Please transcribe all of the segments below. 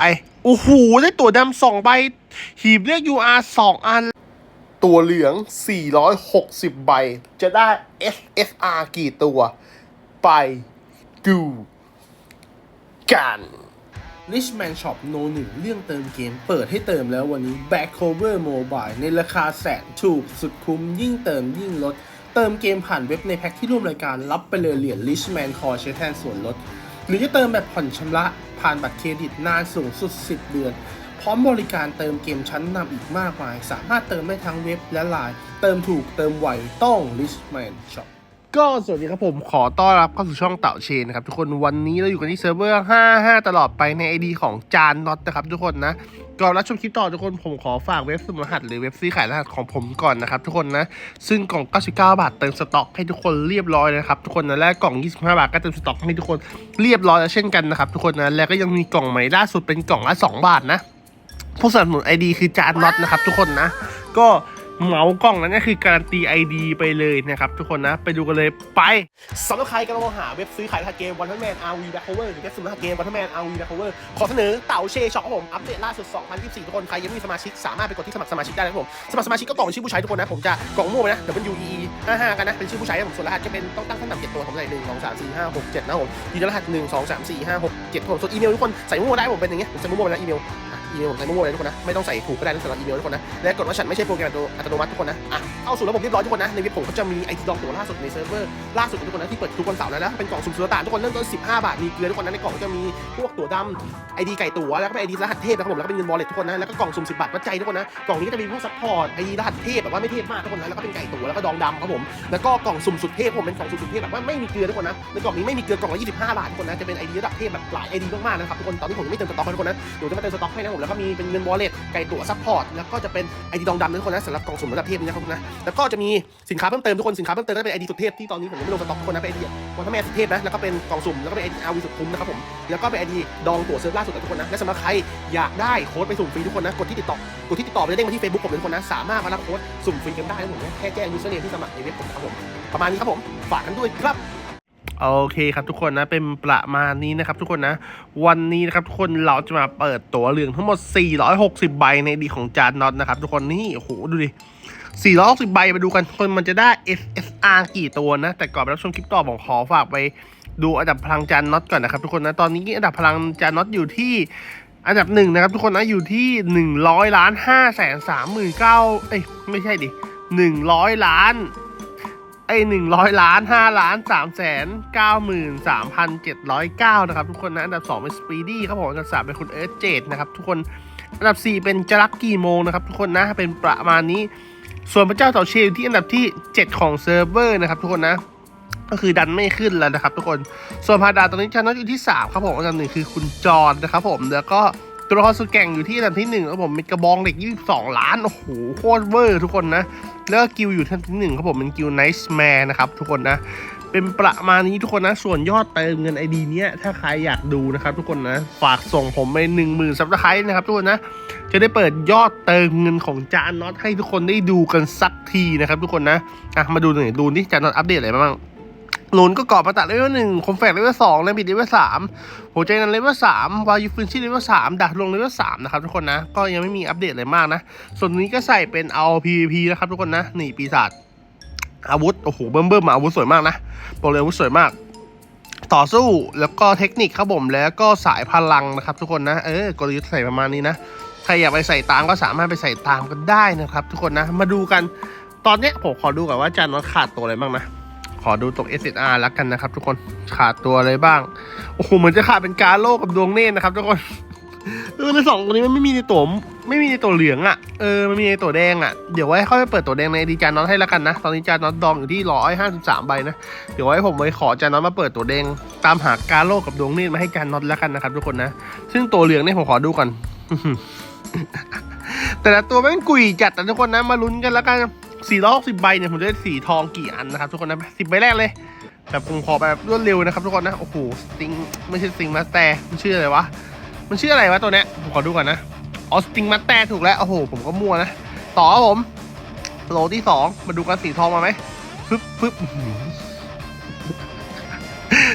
ไปโอ้โห ได้ตัวดำสองใบ หีบเรียก UR สองอัน ตัวเหลือง 460 ใบ จะได้ SSR กี่ตัว ไปดูกัน Richman Shop No 1เรื่องเติมเกมเปิดให้เติมแล้ววันนี้ Back Cover Mobile ในราคาแสนถูกสุดคุ้มยิ่งเติมยิ่งลด เติมเกมผ่านเว็บในแพ็คที่ร่วมรายการรับไปเลยเหรียญ Richman Core ใช้แทนส่วนลด หรือจะเติมแบบผ่อนชำระ ผ่านบัตรเครดิตนานสูงสุด 10 เดือน พร้อมบริการเติมเกมชั้นนำอีกมากมาย สามารถเติมได้ทั้งเว็บและไลน์เติมถูกเติมไวต้อง Richman Shop ก็สวัสดีครับผมขอต้อนรับเข้าสู่ช่องเต่าเชนนะครับทุกคนวันนี้เราอยู่กันที่เซิร์ฟเวอร์ 55 ตลอดไปใน ID ของจานน็อตนะครับทุกคนนะก่อนรับชมคลิปต่อทุกคนผมขอฝากเว็บสมุดรหัสหรือเว็บซื้อขายรหัสของผมก่อนนะครับทุกคนนะซึ่งกล่อง 99 บาทเติมสต็อกให้ทุกคนเรียบร้อยนะครับทุกคนนะและกล่อง 25 บาทก็เติมสต็อกให้ทุกคนเรียบร้อยแล้วเช่นกันนะครับทุกคนนะแล้วก็ยังมีกล่องใหม่ล่าสุดเป็นกล่องละ 2 บาทนะผู้สนับสนุนไอดีคือจานน็อตนะครับทุกคนนะก็ เหมากล่องนั้นก็คือการันตี ID ไปเลยนะครับทุกคนนะไปดูกันเลยไปสำหรับใครกำลังมองหาเว็บซื้อขายรหัสเกมวันทันแมน RV Back Cover หรือเว็บซื้อรหัสเกมวันทันแมน RV Back Cover ขอเสนอเต่าเชช็อปผมอัปเดตล่าสุด 2024 ทุกคนใครยังไม่มีสมาชิกสามารถไปกดที่สมัครสมาชิกได้นะครับผมสมัครสมาชิกก็กรอกชื่อผู้ใช้ทุกคนนะผมจะกรอกมั่วไปนะ WE 55กันนะเป็นชื่อผู้ใช้ผมส่วนรหัสจะเป็นต้องตั้งขั้นต่ำเจ็ดตัวผมใส่หนึ่งสองสามสี่ห้าหกเจ็ดนะผมยืนรหัสหนึ่งสองสามสี่ห้าหกเจ็ดผมส่วนอีเมลทุกคนใส่มั่วได้ผมเป็นอย่างเงี้ยผมใส่มั่วไปนะอีเมล อีเมลผมใส่มั่วๆเลยทุกคนนะ ไม่ต้องใส่ถูกก็ได้นะสำหรับอีเมลทุกคนนะ และกดว่าฉันไม่ใช่โปรแกรมอัตโนมัติทุกคนนะ อะ เข้าสู่ระบบเรียบร้อยทุกคนนะ ในเว็บผมก็จะมีไอทีดองตัวล่าสุดในเซิร์ฟเวอร์ล่าสุดทุกคนนะที่เปิดทุกวันเสาร์แล้วนะ เป็นกล่องสุ่มสุลต่านทุกคนเริ่มต้น15 บาท มีเกลือทุกคนนะในกล่องก็จะมีพวกตั๋วดำไอดีไก่ตั๋วแล้วก็เป็นไอดีรหัสเทพนะครับผมแล้วก็เป็นเงินวอลเล็ตทุกคนนะ แล้วก็กล่องสุ่ม10บาทวัดใจทุกคนนะ กล่องนี้ก็จะมีพวกซัพพอร์ตไอดีรหัสเทพแบบว่าไม่เทพมากทุกคนนะ แล้วก็เป็นไก่ตั๋วแล้วก็ดองดำครับผม แล้วก็กล่องสุ่มสุดเทพผมเป็นกล่องสุ่มสุดเทพแบบว่าไม่มีเกลือทุกคนนะ ในกล่องนี้ไม่มีเกลือกล่องละ25 บาททุกคนนะ จะเป็นไอดีระดับเทพแบบหลายไอดีมากๆนะครับทุกคน ตอนนี้ผมยังไม่เติมสต็อกให้ทุกคนนะเดี๋ยวจะมาเติมสต็อกให้นะผมแล้วก็มีเป็นเงินวอลเล็ตไก่ตั๋วซัพพอร์ตแล้วก็จะเป็นไอดีดองดำนะทุกคนนะสำหรับกล่องสุ่มระดับเทพนะครับนะแล้วก็จะมีสินค้าเพิ่มเติมทุกคนสินค้าเพิ่มเติมก็เป็นไอดีสุดเทพที่ตอนนี้ผมยังไม่ลงสต็อกทุกคนนะเป็นไอดีวันทัแมนสุดเทพนะแล้วก็เป็นกล่องสุ่มแล้วก็เป็นไอดีอาวีสุดคุ้มนะครับผมแล้วก็เป็นไอดีดองตั๋วเซิร์ฟล่าสุดนะทุกคนนะและสำหรับใครอยากได้โค้ดไปสุ่มฟรีทุกคนนะกดที่ติดต่อกดที่ติดต่อไปเด้งมาที่ Facebook ผมเลยทุกคนนะสามารถมารับโค้ดสุ่มฟรีกันได้นะผมนะแค่แจ้งยูเซอร์เนมที่สมัครในเว็บผมครับผมประมาณนี้ครับผมฝากกันด้วยครับ โอเคครับทุกคนนะเป็นประมาณนี้นะครับทุกคนนะ วันนี้นะครับทุกคนเราจะมาเปิดตั๋วเหลืองทั้งหมด 460 ใบในดีของจานน็อตนะครับทุกคนนี่โอ้โหดูดิ460 ใบมาดูกันคนมันจะได้ SSR กี่ตัวนะ แต่ก่อนไปรับชมคลิปต่อผมขอฝากไปดูอันดับพลังจานน็อตก่อนนะครับทุกคนนะตอนนี้อันดับพลังจานน็อตอยู่ที่อันดับหนึ่งนะครับทุกคนนะอยู่ที่หนึ่งร้อยล้านห้าแสนสามหมื่นเก้าเอ้ยไม่ใช่ดิหนึ่งร้อยล้าน ไอ้หนึ่งร้อยล้านห้าล้านสามแสนเก้าหมื่นสามพันเจ็ดร้อยเก้านะครับทุกคนนะ อันดับสองเป็นสปีดี้ครับผมอันดับสามเป็นคุณเอิร์ธเจดนะครับทุกคน อันดับสี่เป็นจรักกี่โมงนะครับทุกคนนะ เป็นประมาณนี้ ส่วนพระเจ้าเต่าเชลอยู่ที่อันดับที่7ของเซิร์ฟเวอร์นะครับทุกคนนะก็คือดันไม่ขึ้นแล้วนะครับทุกคน ส่วนพาดาตอนนี้ชนะอยู่ที่ 3 ครับผมอันดับหนึ่งคือคุณจอร์นนะครับผม แล้วก็ ตัวละครสุดแก่งอยู่ที่อันดับที่1ครับผมเป็นกระบองเหล็ก 22 ล้าน โอ้โห โคตรเวอร์ทุกคนนะ แล้วก็กิลอยู่ที่อันดับที่หนึ่งครับผมเป็นกิลไนท์แมนนะครับทุกคนนะ เป็นประมาณนี้ทุกคนนะ ส่วนยอดเติมเงินไอดีเนี้ย ถ้าใครอยากดูนะครับทุกคนนะ ฝากส่งผมไป1 0,000ซับสไครต์นะครับทุกคนนะ จะได้เปิดยอดเติมเงินของจานน็อตให้ทุกคนได้ดูกันสักทีนะครับทุกคนนะ อะ มาดูหน่อยดูนี่จานน็อตอัปเดตอะไรบ้าง หลุนก็กรอบมาตัดเลเวลหนึ่งคอมแฟกเลเวลสองและบิดเลเวลสามหัวใจนันเลเวลสามวายูฟินชี่เลเวลสามดักลงเลเวลสามนะครับทุกคนนะ ก็ยังไม่มีอัปเดตอะไรมากนะ ส่วนนี้ก็ใส่เป็นเอา PVP นะครับทุกคนนะ หนีปีศาจอาวุธ โอ้โห เบิ่มเบิ่มๆอาวุธสวยมากนะบอกเลยอาวุธสวยมาก ต่อสู้แล้วก็เทคนิคครับผมแล้วก็สายพลังนะครับทุกคนนะ เออกลยุทธ์ใส่ประมาณนี้นะใครอยากไปใส่ตามก็สามารถไปใส่ตามกันได้นะครับ ทุกคนนะ มาดูกันตอนนี้ผมขอดูก่อนว่าจานน็อตขาดตัวอะไรบ้างนะ ขอดูตรง SSR แล้วกันนะครับ ทุกคนขาดตัวอะไรบ้าง โอ้โหเหมือนจะขาดเป็นกาโลกับดวงเนตรนะครับ ทุกคนเออในสองตัวนี้มันไม่มีในตัวไม่มีในตัวเหลืองอะเออมันมีในตัวแดงอะเดี๋ยวไว้ค่อยไปเปิดตัวแดงในดีจานน็อตให้แล้วกันนะ ตอนนี้จานน็อตดองอยู่ที่ร้อยห้าสิบสามใบนะเดี๋ยวไว้ผมไว้ขอจานน็อตมาเปิดตัวแดง ตามหากาโลกับดวงเนตรมาให้จานน็อตแล้วกันนะครับ ทุกคนนะซึ่งตัวเหลืองเนี่ยผมขอดูก่อนแต่ละตัวแม่งกุยจัดนะทุกคนนะมาลุ้นกันแล้วกัน 460ใบเนี่ยผมจะได้สีทองกี่อันนะครับทุกคนนะสิบใบแรกเลยแบบผมขอแบบรวดเร็วนะครับทุกคนนะ โอ้โหสติงไม่ใช่สติงมาสแต่มันชื่ออะไรวะ มันชื่ออะไรวะตัวเนี้ยผมขอดูก่อนนะอ๋อสติงมาสแต่ถูกแล้ว โอ้โห ผมก็มั่วนะ ต่อครับผมโหลที่สองมาดูกันสีทองมาไหมปึ๊บปึ๊บ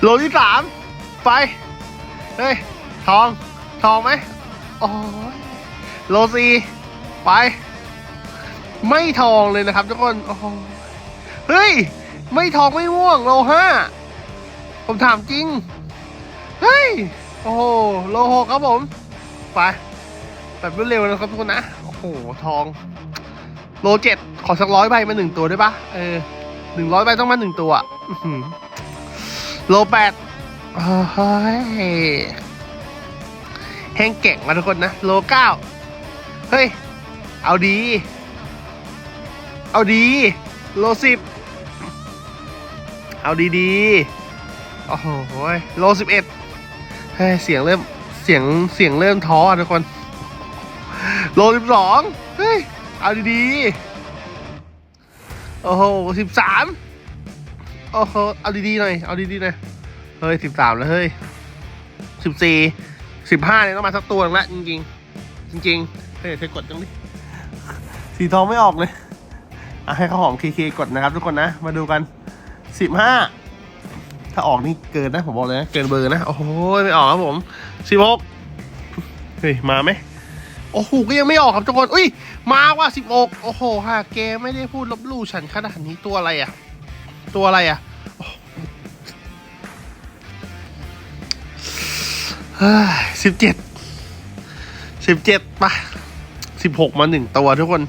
โหลที่สามไป เฮ้ย ทอง ทองไหมโอ้ยโลซีไป ไม่ทองเลยนะครับทุกคนโอ้โหเฮ้ย ไม่ทองไม่ม่วงโลห้าผมถามจริง เฮ้ย โอ้โหโลหกครับผม ไป แบบรวดเร็วนะครับทุกคนนะ โอ้โห ทอง โลเจ็ดขอสักร้อยใบมาหนึ่งตัวได้ปะเออหนึ่งร้อยใบต้องมาหนึ่งตัวโลแปดเฮ้ยแห้งเก่งมาทุกคนนะ โลเก้าเฮ้ย เอาดี เอาดี โลสิบ เอาดีดีโอ้โหโลสิบเอ็ดเฮ้เสียงเริ่ม เสียง เสียงเริ่มท้อทุกคน โลสิบสองเฮ้ย เอาดีๆโอ้โหสิบสามโอ้โห เอาดีๆหน่อย เอาดีๆหน่อย เฮ้ยสิบสามแล้วเฮ้ยสิบสี่สิบห้าเนี่ยต้องมาสักตัวหนึงละจริงจริงๆเฮ้ยเธอกดตรงนี้สีทองไม่ออกเลย อะให้ข้าวหอมเคเคกดนะครับทุกคนนะ มาดูกันสิบห้าถ้าออกนี่เกินนะผมบอกเลยนะเกินเบอร์นะ โอ้โหไม่ออกครับผมสิบหกเฮ้ยมาไหมโอ้โหก็ยังไม่ออกครับทุกคน อุ้ยมาว่ะสิบหกโอ้โหหากแกไม่ได้พูดลบลู่ฉันขนาดนี้ตัวอะไรอะ ตัวอะไรอะสิบเจ็ดสิบเจ็ดมาสิบหกมาหนึ่งตัวทุกคน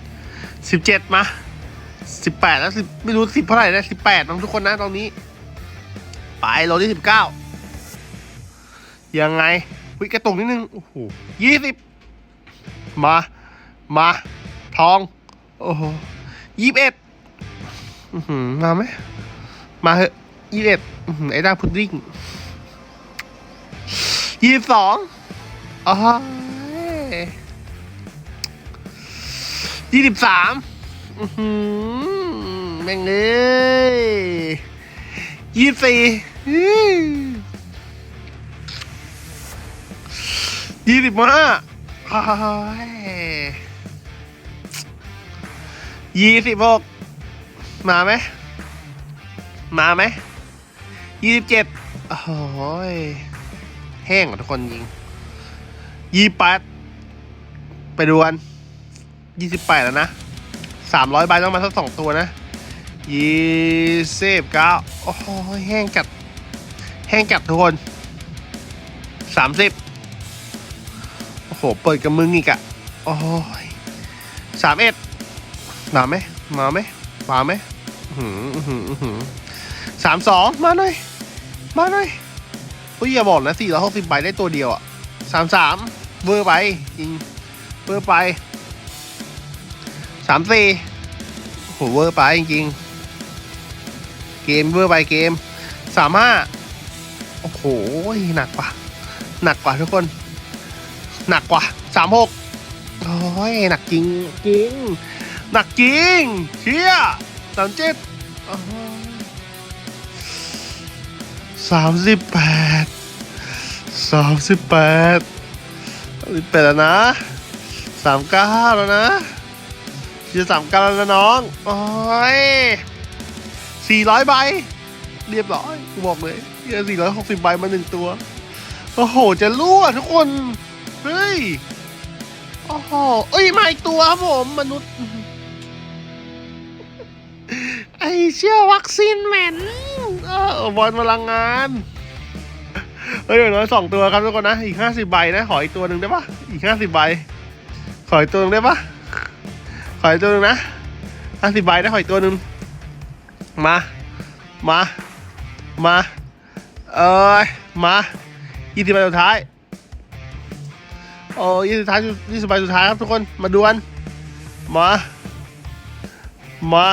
สิบเจ็ดมา สิบแปดแล้วสิบไม่รู้สิบเท่าไหร่นะสิบแปดน้องทุกคนนะตอนนี้ ไปโลที่สิบเก้ายังไงวิกระตุกนิดนึง โอ้โหยี่สิบมา มา ทอง โอ้โหยี่สิบเอ็ดมาไหม มาเหอะยี่สิบเอ็ดไอ้ด้าพุดดิ้งยี่สิบสองอ๋อยี่สิบสาม แม่งเอ้ยยี่สิบสี่ยี่สิบห้าโอ้ยยี่สิบหกมาไหม มาไหมยี่สิบเจ็ดโอ้ยแห้งทุกคนยิงยี่แปดไปดูกันยี่สิบแปดแล้วนะ สามร้อยใบต้องมาสักสองตัวนะยี่สิบเก้าโอ้ยแห้งจัด แห้งจัดทุกคนสามสิบโอ้โห เปิดกับมึงอีกอะโอ้ยสามเอ็ดมาไหมมาไหมมาไหมอื้อหืออื้อหืออื้อหือสามสองมาหน่อย มาหน่อยอุ้ยอย่าบอกนะสี่ร้อยหกสิบใบได้ตัวเดียวอะสามสามเวอร์ไปจริงเวอร์ไป สามสี่โหเวอร์ไปจริงๆ เกมเวอร์ไปเกมสามห้าโอ้โห หนักกว่า หนักกว่าทุกคน หนักกว่าสามหกโอ้ยหนักจริงจริง หนักจริงเชี่ยสามเจ็ดสามสิบแปดสามสิบแปดสิบแปดแล้วนะสามเก้าแล้วนะ จะสามก้าแล้วนะน้อง โอ้ยสี่ร้อยใบ เรียบร้อย กูบอกเลยเฮียสี่ร้อยหกสิบใบมาหนึ่งตัว โอ้โห จะรั่วทุกคน เฮ้ย โอ้โห เอ้ย มาอีกตัวครับผม มนุษย์ ไอเชื่อวัคซีนเหม็นเออบอลพลังงานเฮ้ยอย่างน้อยสองตัวครับทุกคนนะ อีกห้าสิบใบนะ ขออีกตัวหนึ่งได้ปะอีกห้าสิบใบ ขออีกตัวหนึ่งได้ปะ ขออีกตัวหนึ่งนะห้าสิบใบนะขออีกตัวหนึ่งมา มา มา เอ้ย มายี่สิบใบสุดท้าย โอ้ยี่สิบท้ายยี่สิบใบสุดท้ายครับทุกคน มาดูกันมา มา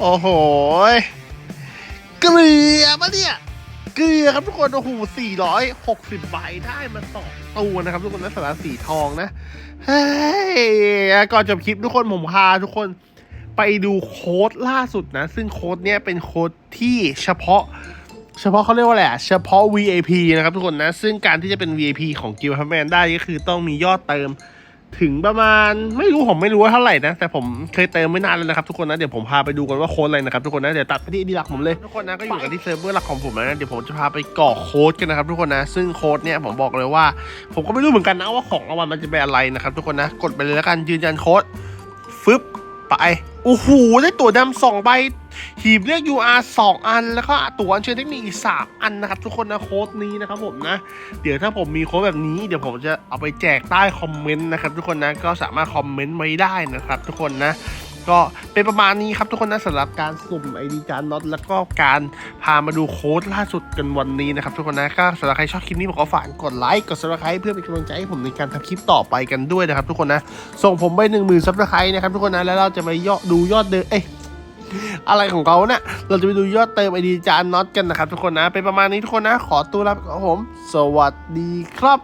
โอ้โหเกลือมาเนี่ย กลือครับทุกคนโอ้โหสี่ร้อยหกสิบใบได้มาสองตัวนะครับทุกคนนะสาระสีทองนะเฮ้ยก่อนจบคลิปทุกคนผมพาทุกคนไปดูโค้ดล่าสุดนะ ซึ่งโค้ดเนี้ยเป็นโค้ดที่เฉพาะ เฉพาะเขาเรียกว่าอะไรอะเฉพาะ VIP นะครับทุกคนนะ ซึ่งการที่จะเป็น VIP ของ g u i l d h a m a n ได้ก็คือต้องมียอดเติม ถึงประมาณไม่รู้ผมไม่รู้ว่าเท่าไหร่นะ แต่ผมเคยเติมไม่นานแล้วนะครับทุกคนนะเดี๋ยวผมพาไปดูกันว่าโค้ดอะไรนะครับทุกคนนะเดี๋ยวตัดไปที่ดีหลักผมเลยทุกคนนะก็อยู่กันที่เซิร์ฟเวอร์หลักของผมนะเดี๋ยวผมจะพาไปกรอกโค้ดกันนะครับทุกคนนะ ซึ่งโค้ดเนี่ยผมบอกเลยว่า ผมก็ไม่รู้เหมือนกันนะว่าของรางวัลมันจะเป็นอะไรนะครับทุกคนนะกดไปเลยแล้วกันยืนยันโค้ดฟึบไปโอ้โหได้ตั๋วดำสองใบ หีบเรียก UR 2 อัน แล้วก็ตั๋วอัญเชิญเทคนิคอีก3อันนะครับ ทุกคนนะโค้ดนี้นะครับผมนะ เดี๋ยวถ้าผมมีโค้ดแบบนี้ เดี๋ยวผมจะเอาไปแจกใต้คอมเมนต์นะครับทุกคนนะ ก็สามารถคอมเมนต์ไว้ได้นะครับ ทุกคนนะก็เป็นประมาณนี้ครับทุกคนนะสำหรับการสุ่มไอดีจานน็อตแล้วก็การพามาดูโค้ดล่าสุดกันวันนี้นะครับทุกคนนะก็สำหรับใครชอบคลิปนี้ผมขอฝากกดไลค์กดซับสไครต์เพื่อเป็นกำลังใจให้ผมในการทำคลิปต่อไปกันด้วยนะครับทุกคนนะ ส่งผมไปหนึ่งหมื่นซับสไครต์นะครับทุกคนนะแล้วเราจะไปยอดดูยอดเดิมเอ้ อะไรของเขาเนี่ยเราจะไปดูยอดเติมไอดีจานน็อตกันนะครับทุกคนนะ เป็นประมาณนี้ทุกคนนะ ขอตัวลาไปก่อนครับผม สวัสดีครับ